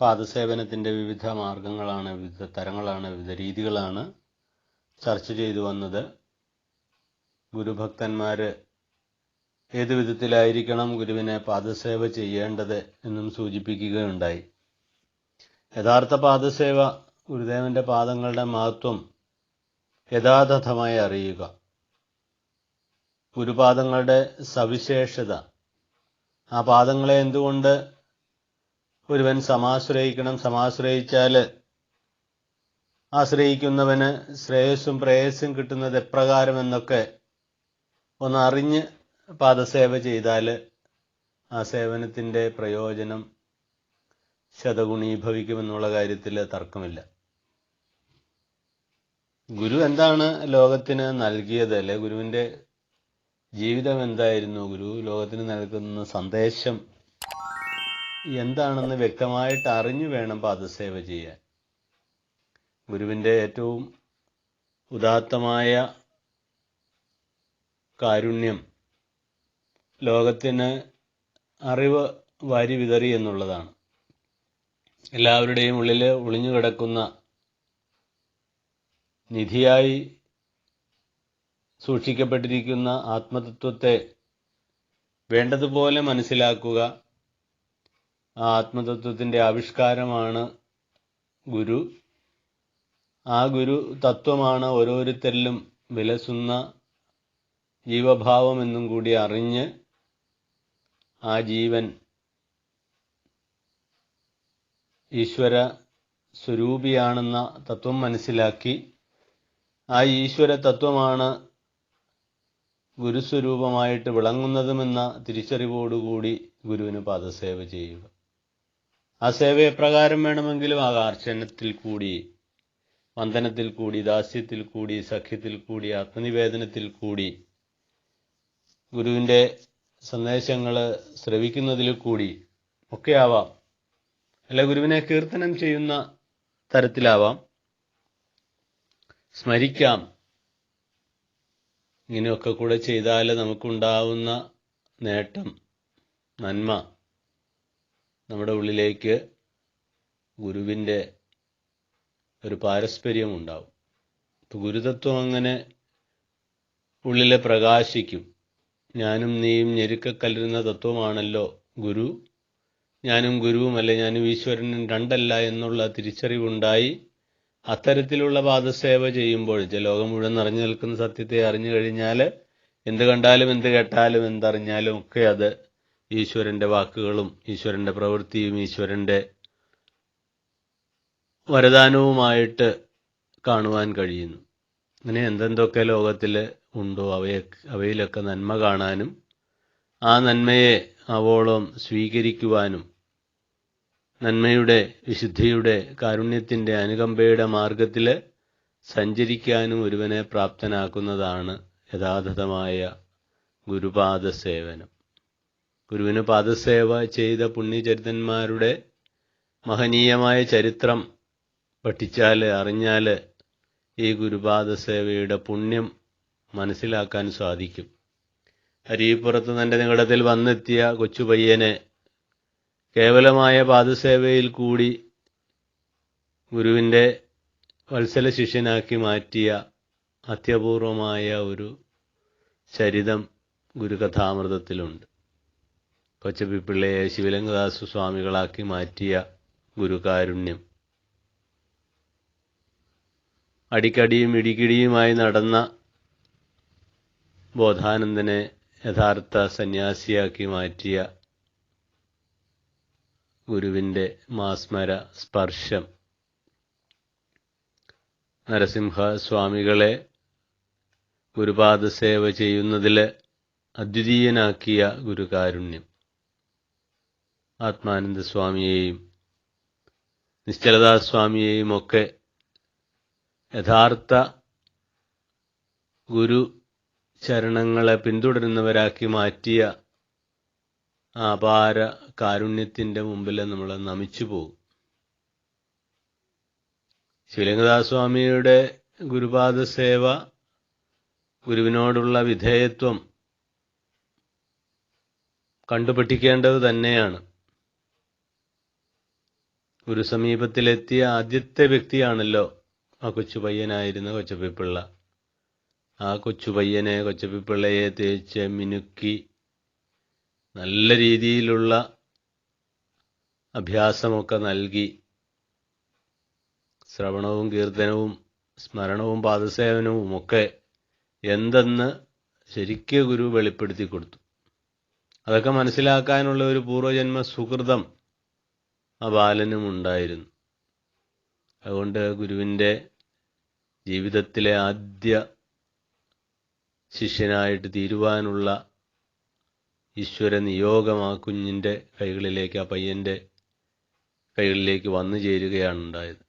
പാദസേവനത്തിന്റെ വിവിധ മാർഗങ്ങളാണ് വിവിധ തരങ്ങളാണ് വിവിധ രീതികളാണ് ചർച്ച ചെയ്തു വന്നത്. ഗുരുഭക്തന്മാർ ഏത് വിധത്തിലായിരിക്കണം ഗുരുവിനെ പാദസേവ ചെയ്യേണ്ടത് എന്നും സൂചിപ്പിക്കുകയുണ്ടായി. യഥാർത്ഥ പാദസേവ ഗുരുദേവന്റെ പാദങ്ങളുടെ മഹത്വം യഥാതഥമായി അറിയുക. ഗുരുപാദങ്ങളുടെ സവിശേഷത. ആ പാദങ്ങളെ എന്തുകൊണ്ട് ഒരുവൻ സമാശ്രയിക്കണം. സമാശ്രയിച്ചാൽ ആശ്രയിക്കുന്നവന് ശ്രേയസ്സും പ്രേയസ്സും കിട്ടുന്നത് എപ്രകാരം എന്നൊക്കെ ഒന്ന് അറിഞ്ഞ് പാദസേവ ചെയ്താൽ ആ സേവനത്തിന്റെ പ്രയോജനം ശതഗുണീഭവിക്കുമെന്നുള്ള കാര്യത്തിൽ തർക്കമില്ല. ഗുരു എന്താണ് ലോകത്തിന് നൽകിയത്? അല്ലെ ഗുരുവിന്റെ ജീവിതം എന്തായിരുന്നു? ഗുരു ലോകത്തിന് നൽകുന്ന സന്ദേശം എന്താണെന്ന് വ്യക്തമായിട്ട് അറിഞ്ഞു വേണം പാദസേവ ചെയ്യാൻ. ഗുരുവിന്റെ ഏറ്റവും ഉദാത്തമായ കാരുണ്യം ലോകത്തിന് അറിവ് വാരി വിതറി എന്നുള്ളതാണ്. എല്ലാവരുടെയും ഉള്ളിൽ ഒളിഞ്ഞു കിടക്കുന്ന നിധിയായി സൂക്ഷിക്കപ്പെട്ടിരിക്കുന്ന ആത്മതത്വത്തെ വേണ്ടതുപോലെ മനസ്സിലാക്കുക. ആത്മതത്വത്തിന്റെ ആവിഷ്കാരമാണ് ഗുരു. ആ ഗുരു തത്വമാണ് ഓരോരുത്തരിലും വിലസുന്ന ജീവഭാവം എന്നും കൂടി അറിഞ്ഞ് ആ ജീവൻ ഈശ്വര സ്വരൂപിയാണെന്ന തത്വം മനസ്സിലാക്കി. ആ ഈശ്വര തത്വമാണ് ഗുരുസ്വരൂപമായിട്ട് വിളങ്ങുന്നതുമെന്ന തിരിച്ചറിവോടുകൂടി ഗുരുവിന് പാദസേവ ചെയ്യുക. ആ സേവ എപ്രകാരം വേണമെങ്കിലും ആ അർച്ചനത്തിൽ കൂടി വന്ദനത്തിൽ കൂടി ദാസ്യത്തിൽ കൂടി സഖ്യത്തിൽ കൂടി ആത്മനിവേദനത്തിൽ കൂടി ഗുരുവിന്റെ സന്ദേശങ്ങൾ ശ്രവിക്കുന്നതിൽ കൂടി ഒക്കെ ആവാം അല്ല ഗുരുവിനെ കീർത്തനം ചെയ്യുന്ന തരത്തിലാവാം. സ്മരിക്കാം. ഇങ്ങനെയൊക്കെ കൂടെ ചെയ്താൽ നമുക്കുണ്ടാവുന്ന നേട്ടം നന്മ. നമ്മുടെ ഉള്ളിലേക്ക് ഗുരുവിന്റെ ഒരു പാരസ്പര്യം ഉണ്ടാവും. ഇപ്പം ഗുരുതത്വം അങ്ങനെ ഉള്ളിലെ പ്രകാശിക്കും. ഞാനും നീയും ഞെരുക്കക്കല്ലുന്ന തത്വമാണല്ലോ ഗുരു. ഞാനും ഗുരുവും ഗുരുവുമല്ല ഞാനും ഈശ്വരനും രണ്ടല്ല എന്നുള്ള തിരിച്ചറിവുണ്ടായി അത്തരത്തിലുള്ള പാദസേവ ചെയ്യുമ്പോൾ ലോകം മുഴുവൻ നിറഞ്ഞു നിൽക്കുന്ന സത്യത്തെ അറിഞ്ഞു കഴിഞ്ഞാൽ എന്ത് കണ്ടാലും എന്ത് കേട്ടാലും എന്തറിഞ്ഞാലും ഒക്കെ അത് ഈശ്വരന്റെ വാക്കുകളും ഈശ്വരന്റെ പ്രവൃത്തിയും ഈശ്വരന്റെ വരദാനവുമായിട്ട് കാണുവാൻ കഴിയുന്നു. അങ്ങനെ എന്തെന്തൊക്കെ ലോകത്തിൽ ഉണ്ടോ അവയെ അവയിലൊക്കെ നന്മ കാണാനും ആ നന്മയെ അവോളം സ്വീകരിക്കുവാനും നന്മയുടെ വിശുദ്ധിയുടെ കാരുണ്യത്തിന്റെ അനുകമ്പയുടെ മാർഗത്തിൽ സഞ്ചരിക്കാനും ഒരുവനെ പ്രാപ്തനാക്കുന്നതാണ് യഥാർത്ഥമായ ഗുരുപാദ സേവനം. ഗുരുവിന് പാദസേവ ചെയ്ത പുണ്യചരിതന്മാരുടെ മഹനീയമായ ചരിത്രം പഠിച്ചാൽ അറിഞ്ഞാൽ ഈ ഗുരുപാദസേവയുടെ പുണ്യം മനസ്സിലാക്കാൻ സാധിക്കും. അരിപ്പുറത്ത് തന്റെ നികടത്തിൽ വന്നെത്തിയ കൊച്ചുപയ്യനെ കേവലമായ പാദസേവയിൽ കൂടി ഗുരുവിന്റെ വത്സല ശിഷ്യനാക്കി മാറ്റിയ അത്യപൂർവമായ ഒരു ചരിതം ഗുരുകഥാമൃതത്തിലുണ്ട്. കൊച്ചപ്പിപ്പിള്ളയെ ശിവലിംഗദാസ സ്വാമികളാക്കി മാറ്റിയ ഗുരുകാരുണ്യം. അടിക്കടിയും ഇടിക്കിടിയുമായി നടന്ന ബോധാനന്ദനെ യഥാർത്ഥ സന്യാസിയാക്കി മാറ്റിയ ഗുരുവിന്റെ മാസ്മര സ്പർശം. നരസിംഹസ്വാമികളെ ഗുരുപാദ സേവ ചെയ്യുന്നതിൽ അദ്വിതീയനാക്കിയ ഗുരുകാരുണ്യം. ആത്മാനന്ദ സ്വാമിയെയും നിശ്ചലദാസ്വാമിയെയും ഒക്കെ യഥാർത്ഥ ഗുരു ചരണങ്ങളെ പിന്തുടരുന്നവരാക്കി മാറ്റിയ അപാര കാരുണ്യത്തിന്റെ മുമ്പിൽ നമ്മൾ നമിച്ചു പോകും. ശിവലിംഗദാസ്വാമിയുടെ ഗുരുപാദ സേവ ഗുരുവിനോടുള്ള വിധേയത്വം കണ്ടുപഠിക്കേണ്ടത് തന്നെയാണ്. ഗുരു സമീപത്തിലെത്തിയ ആദ്യത്തെ വ്യക്തിയാണല്ലോ ആ കൊച്ചു പയ്യനായിരുന്ന കൊച്ചപ്പിപ്പിള്ള. ആ കൊച്ചു പയ്യനെ കൊച്ചപ്പിപ്പിള്ളയെ തേച്ച് മിനുക്കി നല്ല രീതിയിലുള്ള അഭ്യാസമൊക്കെ നൽകി. ശ്രവണവും കീർത്തനവും സ്മരണവും പാദസേവനവും ഒക്കെ എന്തെന്ന് ശരിക്കും ഗുരു വെളിപ്പെടുത്തി കൊടുത്തു. അതൊക്കെ മനസ്സിലാക്കാനുള്ള ഒരു പൂർവജന്മ സുഹൃതം ആ ബാലനും ഉണ്ടായിരുന്നു. അതുകൊണ്ട് ഗുരുവിന്റെ ജീവിതത്തിലെ ആദ്യ ശിഷ്യനായിട്ട് തീരുവാനുള്ള ഈശ്വര നിയോഗം ആ കുഞ്ഞിന്റെ കൈകളിലേക്ക് ആ പയ്യന്റെ കൈകളിലേക്ക് വന്നു ചേരുകയാണ് ഉണ്ടായത്.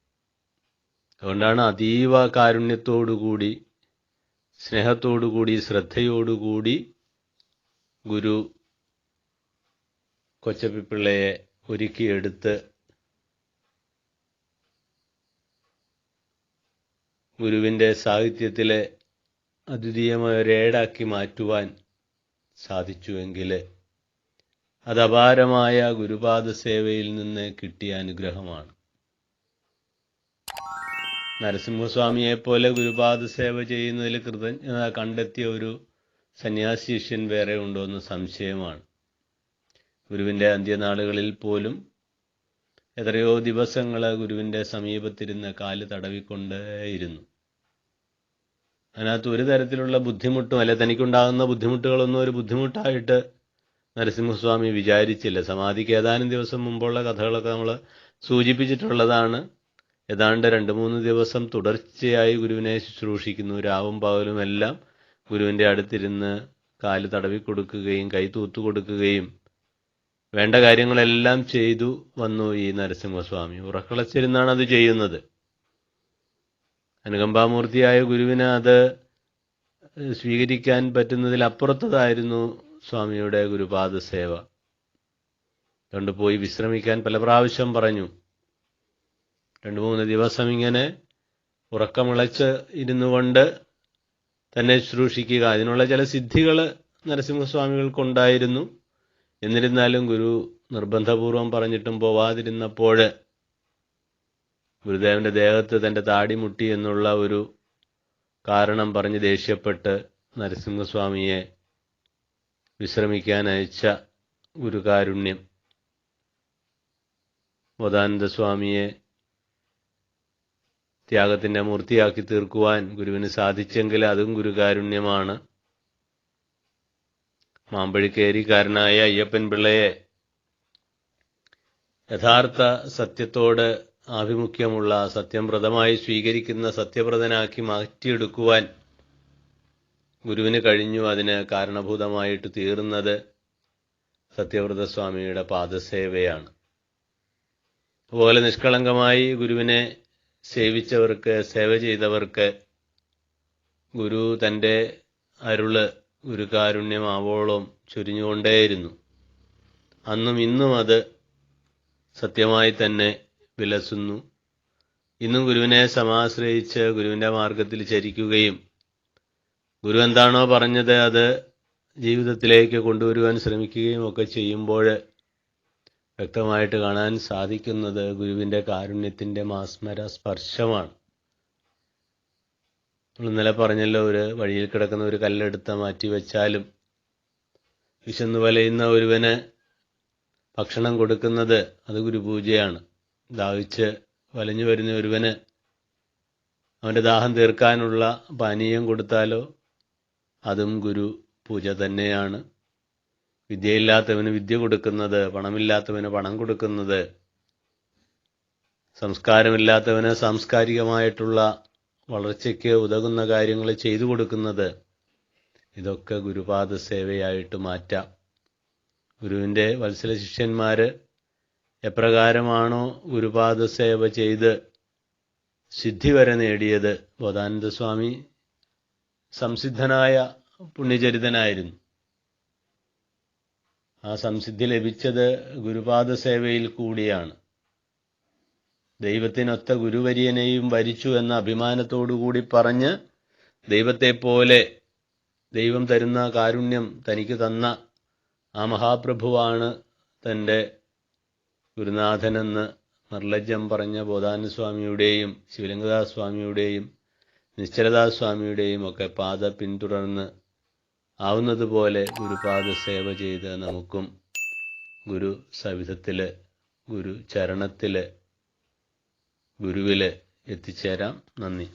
അതുകൊണ്ടാണ് അതീവ കാരുണ്യത്തോടുകൂടി സ്നേഹത്തോടുകൂടി ശ്രദ്ധയോടുകൂടി ഗുരു കൊച്ചപ്പിപ്പിള്ളയെ ഒരുക്കിയെടുത്ത് ഗുരുവിന്റെ സാഹിത്യത്തിലെ അദ്വിതീയമായ ഒരേടാക്കി മാറ്റുവാൻ സാധിച്ചുവെങ്കിൽ അത് അപാരമായ ഗുരുപാദ സേവയിൽ നിന്ന് കിട്ടിയ അനുഗ്രഹമാണ്. നരസിംഹസ്വാമിയെ പോലെ ഗുരുപാദ സേവ ചെയ്യുന്നതിൽ കൃതജ്ഞത കണ്ടെത്തിയ ഒരു സന്യാസി ശിഷ്യൻ വേറെ ഉണ്ടോ എന്ന് സംശയമാണ്. ഗുരുവിന്റെ അന്ത്യനാളുകളിൽ പോലും എത്രയോ ദിവസങ്ങൾ ഗുരുവിന്റെ സമീപത്തിരുന്ന് കാൽ തടവിക്കൊണ്ടേയിരുന്നു അതിനകത്ത് ഒരു തരത്തിലുള്ള ബുദ്ധിമുട്ടും അല്ലെ തനിക്കുണ്ടാകുന്ന ബുദ്ധിമുട്ടുകളൊന്നും ഒരു ബുദ്ധിമുട്ടായിട്ട് നരസിംഹസ്വാമി വിചാരിച്ചില്ല. സമാധിക്ക് ഏതാനും ദിവസം മുമ്പുള്ള കഥകളൊക്കെ നമ്മൾ സൂചിപ്പിച്ചിട്ടുള്ളതാണ്. ഏതാണ്ട് രണ്ട് മൂന്ന് ദിവസം തുടർച്ചയായി ഗുരുവിനെ ശുശ്രൂഷിക്കുന്നു. രാവും പകലും എല്ലാം ഗുരുവിന്റെ അടുത്തിരുന്ന് കാൽ തടവി കൊടുക്കുകയും കൈ തൂത്തു കൊടുക്കുകയും വേണ്ട കാര്യങ്ങളെല്ലാം ചെയ്തു വന്നു ഈ നരസിംഹസ്വാമി. ഉറക്കളച്ചിരുന്നാണ് അത് ചെയ്യുന്നത്. അനുകമ്പാമൂർത്തിയായ ഗുരുവിന് അത് സ്വീകരിക്കാൻ പറ്റുന്നതിൽ അപ്പുറത്തതായിരുന്നു സ്വാമിയുടെ ഗുരുപാദ സേവ അതുകൊണ്ട് പോയി വിശ്രമിക്കാൻ പല പ്രാവശ്യം പറഞ്ഞു. രണ്ട് മൂന്ന് ദിവസം ഇങ്ങനെ ഉറക്കമിളച്ച് ഇരുന്നു കൊണ്ട് തന്നെ ശുശ്രൂഷിക്കുക അതിനുള്ള ചില സിദ്ധികൾ നരസിംഹസ്വാമികൾക്കുണ്ടായിരുന്നു. എന്നിരുന്നാലും ഗുരു നിർബന്ധപൂർവം പറഞ്ഞിട്ടും പോവാതിരുന്നപ്പോൾ ഗുരുദേവന്റെ ദേഹത്ത് തന്റെ താടി മുട്ടി എന്നുള്ള ഒരു കാരണം പറഞ്ഞ് ദേഷ്യപ്പെട്ട് നരസിംഹസ്വാമിയെ വിശ്രമിക്കാൻ അയച്ച ഗുരുകാരുണ്യം. ബോധാനന്ദ സ്വാമിയെ ത്യാഗത്തിന്റെ മൂർത്തിയാക്കി തീർക്കുവാൻ ഗുരുവിന് സാധിച്ചെങ്കിൽ അതും ഗുരുകാരുണ്യമാണ്. മാമ്പഴിക്കേരിക്കാരനായ അയ്യപ്പൻ പിള്ളയെ യഥാർത്ഥ സത്യത്തോട് ആഭിമുഖ്യമുള്ള സത്യം പ്രദമായി സ്വീകരിക്കുന്ന സത്യപ്രദനാക്കി മാറ്റിയെടുക്കുവാൻ ഗുരുവിന് കഴിഞ്ഞു. അതിന് കാരണഭൂതമായിട്ട് തീർന്നത് സത്യവ്രതസ്വാമിയുടെ പാദസേവയാണ്. അതുപോലെ നിഷ്കളങ്കമായി ഗുരുവിനെ സേവിച്ചവർക്ക് സേവ ചെയ്തവർക്ക് ഗുരു തന്റെ അരുൾ ഗുരുകാരുണ്യമാവോളം ചൊരിഞ്ഞുകൊണ്ടേയിരുന്നു. അന്നും ഇന്നും അത് സത്യമായി തന്നെ വിലസുന്നു. ഇന്നും ഗുരുവിനെ സമാശ്രയിച്ച് ഗുരുവിന്റെ മാർഗത്തിൽ ചരിക്കുകയും ഗുരു എന്താണോ പറഞ്ഞത് അത് ജീവിതത്തിലേക്ക് കൊണ്ടുവരുവാൻ ശ്രമിക്കുകയും ഒക്കെ ചെയ്യുമ്പോൾ വ്യക്തമായിട്ട് കാണാൻ സാധിക്കുന്നത് ഗുരുവിന്റെ കാരുണ്യത്തിന്റെ മാസ്മര സ്പർശമാണ്. നമ്മൾ ഇന്നലെ പറഞ്ഞല്ലോ ഒരു വഴിയിൽ കിടക്കുന്ന ഒരു കല്ലെടുത്ത് മാറ്റി വെച്ചാലും വിശന്നു വലയുന്ന ഒരുവന് ഭക്ഷണം കൊടുക്കുന്നത് അത് ഗുരുപൂജയാണ്. ദാഹിച്ച് വലഞ്ഞു വരുന്ന ഒരുവന് അവന്റെ ദാഹം തീർക്കാനുള്ള പാനീയം കൊടുത്താലോ അതും ഗുരു പൂജ തന്നെയാണ്. വിദ്യയില്ലാത്തവന് വിദ്യ കൊടുക്കുന്നത് പണമില്ലാത്തവന് പണം കൊടുക്കുന്നത് സംസ്കാരമില്ലാത്തവന് സാംസ്കാരികമായിട്ടുള്ള വളർച്ചയ്ക്ക് ഉതകുന്ന കാര്യങ്ങൾ ചെയ്തു കൊടുക്കുന്നത്. ഇതൊക്കെ ഗുരുപാദ സേവയായിട്ട് മാറ്റാം. ഗുരുവിന്റെ വത്സല ശിഷ്യന്മാർ എപ്രകാരമാണോ ഗുരുപാദ സേവ ചെയ്ത് സിദ്ധി വരെ നേടിയത്? ബോധാനന്ദ സ്വാമി സംസിദ്ധനായ പുണ്യചരിതനായിരുന്നു. ആ സംസിദ്ധി ലഭിച്ചത് ഗുരുപാദ സേവയിൽ കൂടിയാണ്. ദൈവത്തിനൊത്ത ഗുരുവര്യനെയും വരിച്ചു എന്ന അഭിമാനത്തോടുകൂടി പറഞ്ഞ് ദൈവത്തെപ്പോലെ ദൈവം തരുന്ന കാരുണ്യം തനിക്ക് തന്ന ആ മഹാപ്രഭുവാണ് തന്റെ ഗുരുനാഥനെന്ന് നിർലജ്ജം പറഞ്ഞ ബോധാനസ്വാമിയുടെയും ശിവലിംഗദാസ്വാമിയുടെയും നിശ്ചലദാസ്വാമിയുടെയും സ്വാമിയുടെയും നിശ്ചലദാസ് സ്വാമിയുടെയും ഒക്കെ പാത പിന്തുടർന്ന് ആവുന്നതുപോലെ ഗുരുപാദ സേവ ചെയ്ത് നമുക്കും ഗുരു സവിധത്തിൽ ഗുരു ചരണത്തിൽ ഗുരുവിൽ എത്തിച്ചേരാം. നന്ദി.